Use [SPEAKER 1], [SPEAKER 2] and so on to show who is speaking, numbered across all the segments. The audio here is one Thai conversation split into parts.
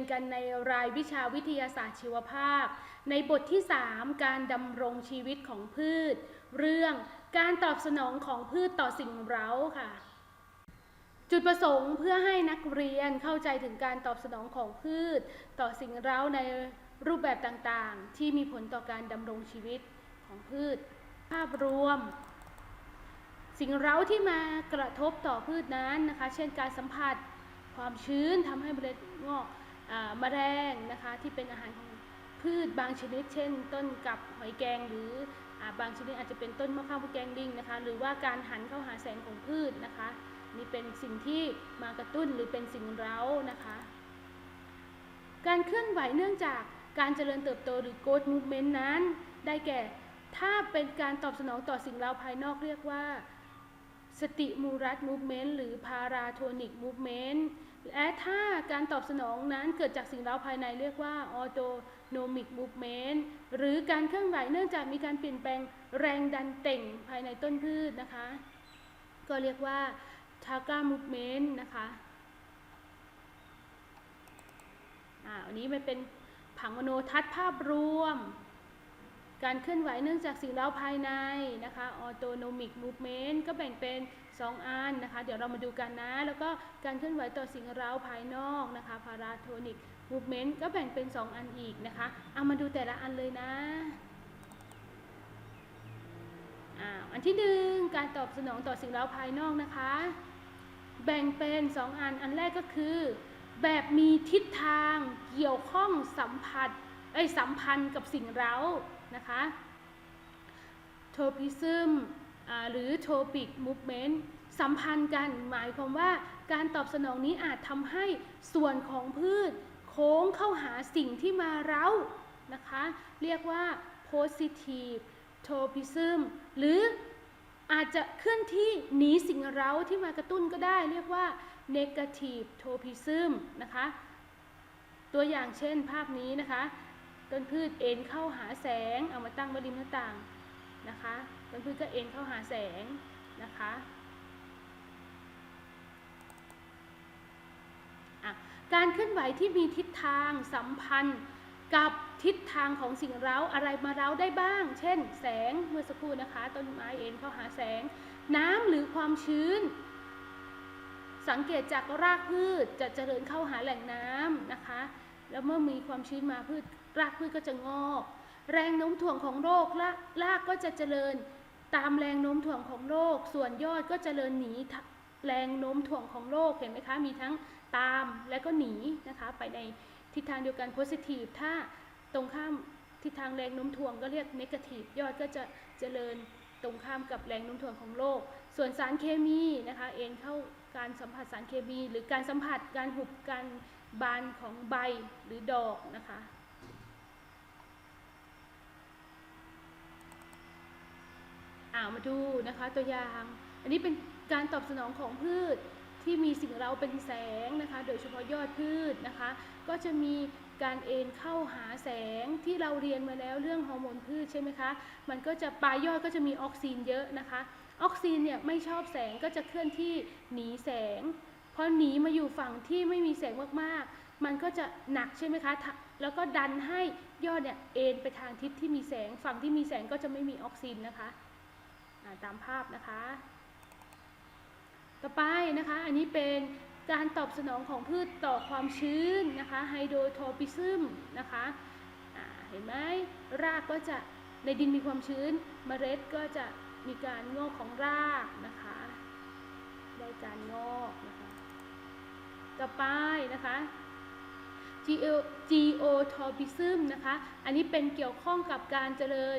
[SPEAKER 1] นกันในรายวิชาวิทยาศาสตร์ชีวภาพ ในบทที่ 3 การดำรงชีวิตของพืช เรื่องการตอบสนองของพืชต่อสิ่งเร้าค่ะ จุดประสงค์เพื่อให้นักเรียนเข้าใจถึงการตอบสนองของพืช ต่อสิ่งเร้าในรูปแบบต่างๆ ที่มีผลต่อการดำรงชีวิตของพืช ภาพรวมสิ่งเร้าที่มากระทบต่อพืชนั้นนะคะ เช่นการสัมผัส ความชื้นทำให้เมล็ดงอก อาแมลงนะคะที่เป็นอาหารของพืชบางชนิด เช่น ต้นกับหอยแกงหรืออบางชนิดอาจจะเป็นต้นมะพร้าวแกงลิงนะคะ หรือว่าการหันเข้าหาแสงของพืชนะคะ นี่เป็นสิ่งที่มากระตุ้นหรือเป็นสิ่งเร้านะคะ การเคลื่อนไหวเนื่องจากการเจริญเติบโตหรือ growth movement นั้น ได้แก่ถ้าเป็นการตอบสนองต่อสิ่งเร้าภายนอกเรียกว่าสติมูรัสมูฟเมนต์หรือพาราโทนิกมูฟเมนต์ และถ้าการตอบสนองนั้นเกิดจากสิ่งเร้าภายในเรียกว่าออโตโนมิกมูฟเมนต์หรือการเคลื่อนไหวเนื่องจากมีการเปลี่ยนแปลงแรงดันเต่งภายในต้นพืชนะคะ ก็เรียกว่าทาก้ามูฟเมนต์นะคะอ่าอันนี้มันเป็นผังมโนทัศน์ภาพรวม การเคลื่อนไหวเนื่องจากสิ่งเร้าภายในนะคะออโตโนมิกมูฟเมนต์ก็แบ่งเป็น2 อันนะคะ เดี๋ยวเรามาดูกันนะ แล้วก็การเคลื่อนไหวต่อสิ่งเร้าภายนอกนะคะพาราโทนิกมูฟเมนต์ก็แบ่งเป็น 2 อันอีกนะคะ เอามาดูแต่ละอันเลยนะอันที่หนึ่งการตอบสนองต่อสิ่งเร้าภายนอกนะคะ แบ่งเป็น 2 อันอันแรกก็คือ แบบมีทิศทางเกี่ยวข้องสัมผัสไอสัมพันธ์กับสิ่งเร้านะคะโทปิซึม หรือโทปิกมูฟเมนต์สัมพันธ์กัน หมายความว่าการตอบสนองนี้อาจทำให้ส่วนของพืช โค้งเข้าหาสิ่งที่มาเร้านะคะ เรียกว่า positive tropism หรืออาจจะเคลื่อนที่หนีสิ่งเร้าที่มากระตุ้นก็ได้ เรียกว่า negative tropism นะคะ ตัวอย่างเช่นภาพนี้นะคะ ต้นพืชเอ็นเข้าหาแสง เอามาตั้งบนริมหน้าต่าง นะคะต้นพืชก็เอ็นเข้าหาแสงนะคะะการเคลื่อนไหวที่มีทิศทางสัมพันธ์กับทิศทางของสิ่งเร้าอะไรมาเร้าได้บ้าง เช่น แสงเมื่อสักครู่นะคะ ต้นไม้เอ็นเข้าหาแสง น้ำหรือความชื้น สังเกตจากรากพืชจะเจริญเข้าหาแหล่งน้ำนะคะ แล้วเมื่อมีความชื้นมาพืชรากพืชก็จะงอก แรงโน้มถ่วงของโลกรากรากก็จะเจริญตามแรงโน้มถ่วงของโลก ส่วนยอดก็เจริญหนีแรงโน้มถ่วงของโลกเห็นไหมคะ มีทั้งตามและก็หนีนะคะ ไปในทิศทางเดียวกัน positive ถ้าตรงข้ามทิศทางแรงโน้มถ่วงก็เรียก negative ยอดก็จะเจริญตรงข้ามกับแรงโน้มถ่วงของโลก ส่วนสารเคมีนะคะ เอ็นเข้าการสัมผัสสารเคมี หรือการสัมผัสการหุบการบานของใบหรือดอกนะคะามาดูนะคะตัวอย่าง อันนี้เป็นการตอบสนองของพืชที่มีสิ่งเราเป็นแสงนะคะ โดยเฉพาะยอดพืชนะคะ ก็จะมีการเอ็นเข้าหาแสงที่เราเรียนมาแล้วเรื่องฮอร์โมนพืชใช่ไหมคะ มันก็จะปลายยอดก็จะมีออกซินเยอะนะคะ ออกซินเนี่ยไม่ชอบแสงก็จะเคลื่อนที่หนีแสง พอหนีมาอยู่ฝั่งที่ไม่มีแสงมากๆ มันก็จะหนักใช่ไหมคะ แล้วก็ดันให้ยอดเนี่ยเอ็นไปทางทิศที่มีแสง ฝั่งที่มีแสงก็จะไม่มีออกซินนะคะ ตามภาพนะคะ ต่อไปนะคะ อันนี้เป็นการตอบสนองของพืชต่อความชื้นนะคะไฮโดรโทปิซึมนะคะเห็นไหมรากก็จะในดินมีความชื้นเมล็ดก็จะมีการงอกของรากนะคะได้การงอกนะคะต่อไปนะคะ geotropism นะคะ อันนี้เป็นเกี่ยวข้องกับการเจริญ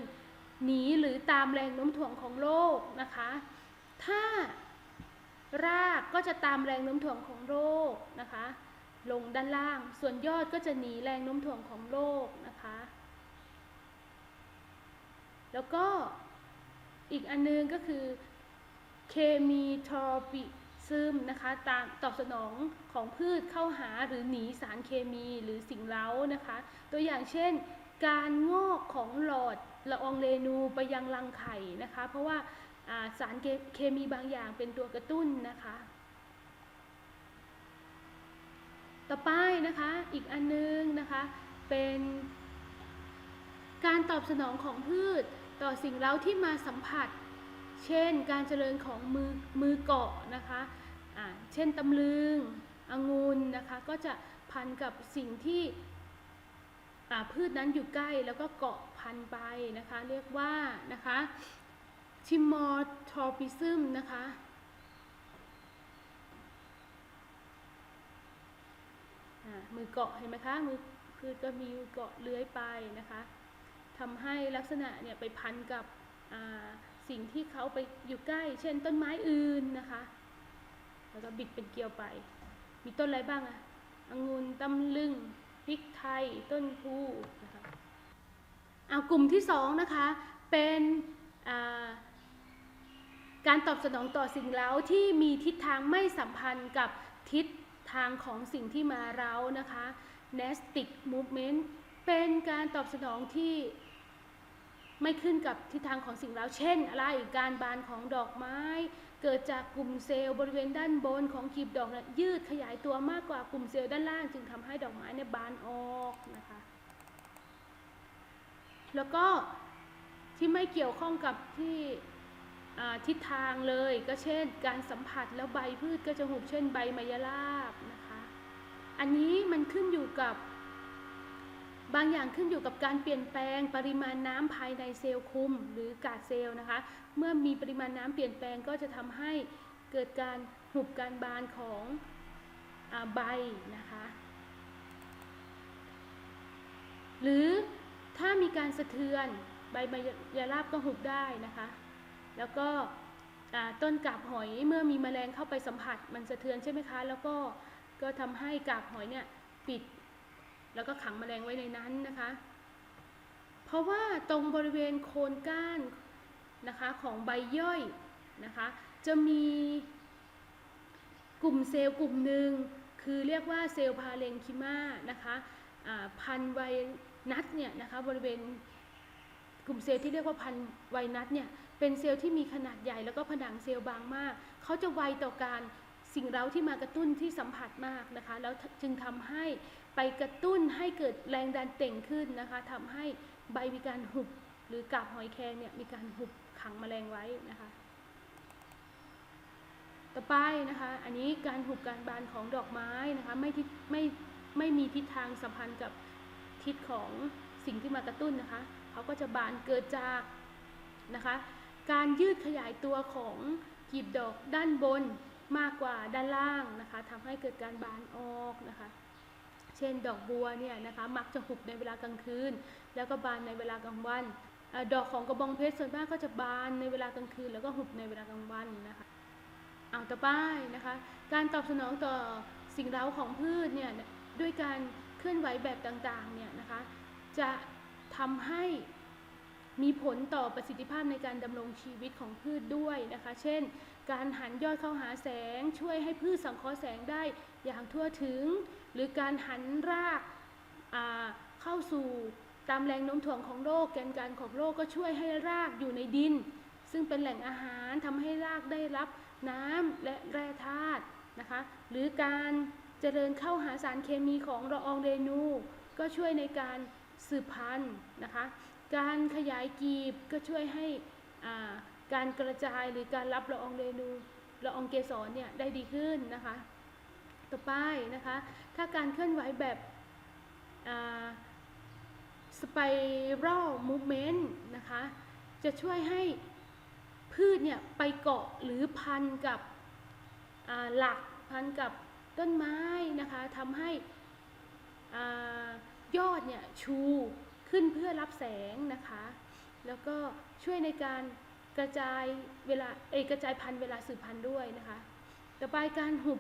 [SPEAKER 1] หนีหรือตามแรงโน้มถ่วงของโลกนะคะ ถ้ารากก็จะตามแรงโน้มถ่วงของโลกนะคะ ลงด้านล่าง ส่วนยอดก็จะหนีแรงโน้มถ่วงของโลกนะคะ แล้วก็อีกอันนึงก็คือเคมีทรอปิซึมนะคะตามตอบสนองของพืชเข้าหาหรือหนีสารเคมีหรือสิ่งเร้านะคะ ตัวอย่างเช่น การงอกของหลอด ละอองเรนูไปยังรังไข่นะคะ เพราะว่าสารเคมีบางอย่างเป็นตัวกระตุ้นนะคะ ต่อไปนะคะอีกอันนึงนะคะเป็นการตอบสนองของพืชต่อสิ่งเร้าที่มาสัมผัส เช่นการเจริญของมือมือเกาะนะคะเช่นตำลึงองุ่นนะคะก็จะพันกับสิ่งที่ พืชนั้นอยู่ใกล้แล้วก็เกาะพันไปนะคะ เรียกว่านะคะชิมอร์ทอปิซึมนะคะมือเกาะเห็นไหมคะมือพืชก็มีเกาะเลื้อยไปนะคะทำให้ลักษณะเนี่ยไปพันกับสิ่งที่เขาไปอยู่ใกล้ เช่นต้นไม้อื่นนะคะ แล้วก็บิดเป็นเกลียวไป มีต้นอะไรบ้างอะองุ่นตำลึง ริกไทย ต้นพูนะคะเอากลุ่มที่สองนะคะเป็นการตอบสนองต่อสิ่งเร้าที่มีทิศทางไม่สัมพันธ์กับทิศทางของสิ่งที่มาเร้านะคะ nestic movement เป็นการตอบสนองที่ไม่ขึ้นกับทิศทางของสิ่งเร้า เช่นอะไร การบานของดอกไม้ เกิดจากกลุ่มเซลล์บริเวณด้านบนของกลีบดอกนะยืดขยายตัวมากกว่ากลุ่มเซลล์ด้านล่าง จึงทำให้ดอกไม้เนี่ยบานออกนะคะ แล้วก็ที่ไม่เกี่ยวข้องกับที่ทิศทางเลยก็เช่น การสัมผัสแล้วใบพืชก็จะหุบเช่นใบมายราบนะคะ อันนี้มันขึ้นอยู่กับ บางอย่างขึ้นอยู่กับการเปลี่ยนแปลงปริมาณน้ำภายในเซลล์คุม หรือกาดเซลล์นะคะ เมื่อมีปริมาณน้ำเปลี่ยนแปลงก็จะทำให้เกิดการหุบการบานของอใบนะคะหรือถ้ามีการสะเทือนใบมายาลาบก็หุบได้นะคะ แล้วก็ต้นกาบหอยเมื่อมีแมลงเข้าไปสัมผัสมันสะเทือนใช่ไหมคะ แล้วก็ก็ทำให้กาบหอยเนี่ยปิด แล้วก็ขังแมลงไว้ในนั้นนะคะ เพราะว่าตรงบริเวณโคนก้านนะคะของใบย่อยนะคะจะมีกลุ่มเซลล์กลุ่มหนึ่งคือเรียกว่าเซลล์พาเลนคิมานะคะพันไวนัสเนี่ยนะคะบริเวณกลุ่มเซลล์ที่เรียกว่าพันไวนัสเนี่ยเป็นเซลล์ที่มีขนาดใหญ่แล้วก็ผนังเซลล์บางมาก เขาจะไวต่อการสิ่งเร้าที่มากระตุ้นที่สัมผัสมากนะคะ แล้วจึงทำให้ ไปกระตุ้นให้เกิดแรงดันเต่งขึ้นนะคะทำให้ใบมีการหุบ หรือกาบหอยแครงเนี่ยมีการหุบขังแมลงไว้นะคะ ต่อไปนะคะ อันนี้การหุบการบานของดอกไม้นะคะไม่ทิศไม่ไม่มีทิศทางสัมพันธ์กับทิศของสิ่งที่มากระตุ้นนะคะเขาก็จะบานเกิดจากนะคะการยืดขยายตัวของกลีบดอกด้านบนมากกว่าด้านล่างนะคะทำให้เกิดการบานออกนะคะ ช่น ดอกบัวเนี่ยนะคะมักจะหุบในเวลากลางคืน แล้วก็บานในเวลากลางวันอดอกของกระบองเพชรส่วนมากก็จะบานในเวลากลางคืน แล้วก็หุบในเวลากลางวันนะคะเอาต่อไปนะคะการตอบสนองต่อสิ่งเร้าของพืชเนี่ยด้วยการเคลื่อนไหวแบบต่างๆเนี่ยนะคะจะทำให้มีผลต่อประสิทธิภาพในการดำรงชีวิตของพืชด้วยนะคะ เช่น การหันยอดเข้าหาแสงช่วยให้พืชสังเคราะห์แสงได้ อย่างทั่วถึง หรือการหันรากาเข้าสู่ตามแรงโน้มถ่วงของโลกแกนกลารของโลกก็ช่วยให้รากอยู่ในดิน ซึ่งเป็นแหล่งอาหารทำให้รากได้รับน้ำและแร่ธาตุนะคะ หรือการเจริญเข้าหาสารเคมีของละอองเรนูก็ช่วยในการสืบพันธุ์นะคะ การขยายกีบก็ช่วยให้าการกระจายหรือการรับละอองเรนูละอองเกสรเนี่ยได้ดีขึ้นนะคะ ต่อไปนะคะ ถ้าการเคลื่อนไหวแบบสไปรัลมูฟเมนต์นะคะ จะช่วยให้พืชเนี่ยไปเกาะหรือพันกับหลักพันกับต้นไม้นะคะทำให้ยอดเนี่ยชูขึ้นเพื่อรับแสงนะคะ แล้วก็ช่วยในการกระจายเวลาเอกระจายพันธุ์เวลาสืบพันธุ์ด้วยนะคะ ต่อไปการหุบ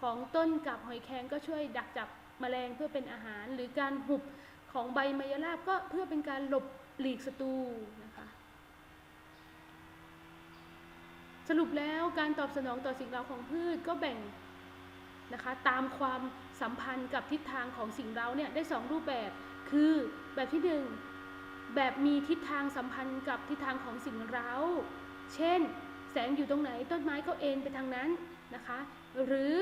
[SPEAKER 1] ของต้นกับหอยแครงก็ช่วยดักจับแมลงเพื่อเป็นอาหาร หรือการหุบของใบมายราบก็เพื่อเป็นการหลบหลีกศัตรูนะคะสรุปแล้วการตอบสนองต่อสิ่งเร้าของพืชก็แบ่งนะคะตามความสัมพันธ์กับทิศทางของสิ่งเร้าเนี่ยได้สองรูปแบบ คือแบบที่หนึ่งแบบมีทิศทางสัมพันธ์กับทิศทางของสิ่งเร้า เช่น แสงอยู่ตรงไหนต้นไม้ก็เอ็นไปทางนั้นนะคะ หรือ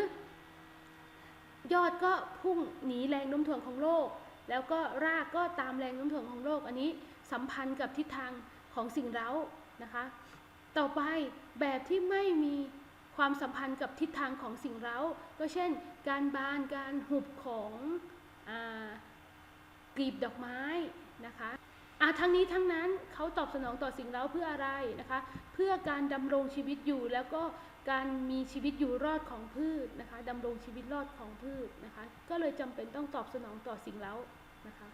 [SPEAKER 1] ยอดก็พุ่งหนีแรงโน้มถ่วงของโลก แล้วก็รากก็ตามแรงโน้มถ่วงของโลก อันนี้สัมพันธ์กับทิศทางของสิ่งเร้านะคะ ต่อไปแบบที่ไม่มีความสัมพันธ์กับทิศทางของสิ่งเร้า ก็เช่น การบานการหุบของอกลีบดอกไม้นะคะอะทั้งนี้ทั้งนั้นเขาตอบสนองต่อสิ่งเร้าเพื่ออะไรนะคะ เพื่อการดำรงชีวิตอยู่แล้วก็ การมีชีวิตอยู่รอดของพืชนะคะดำรงชีวิตรอดของพืชนะคะ ก็เลยจำเป็นต้องตอบสนองต่อสิ่งเล้านะคะ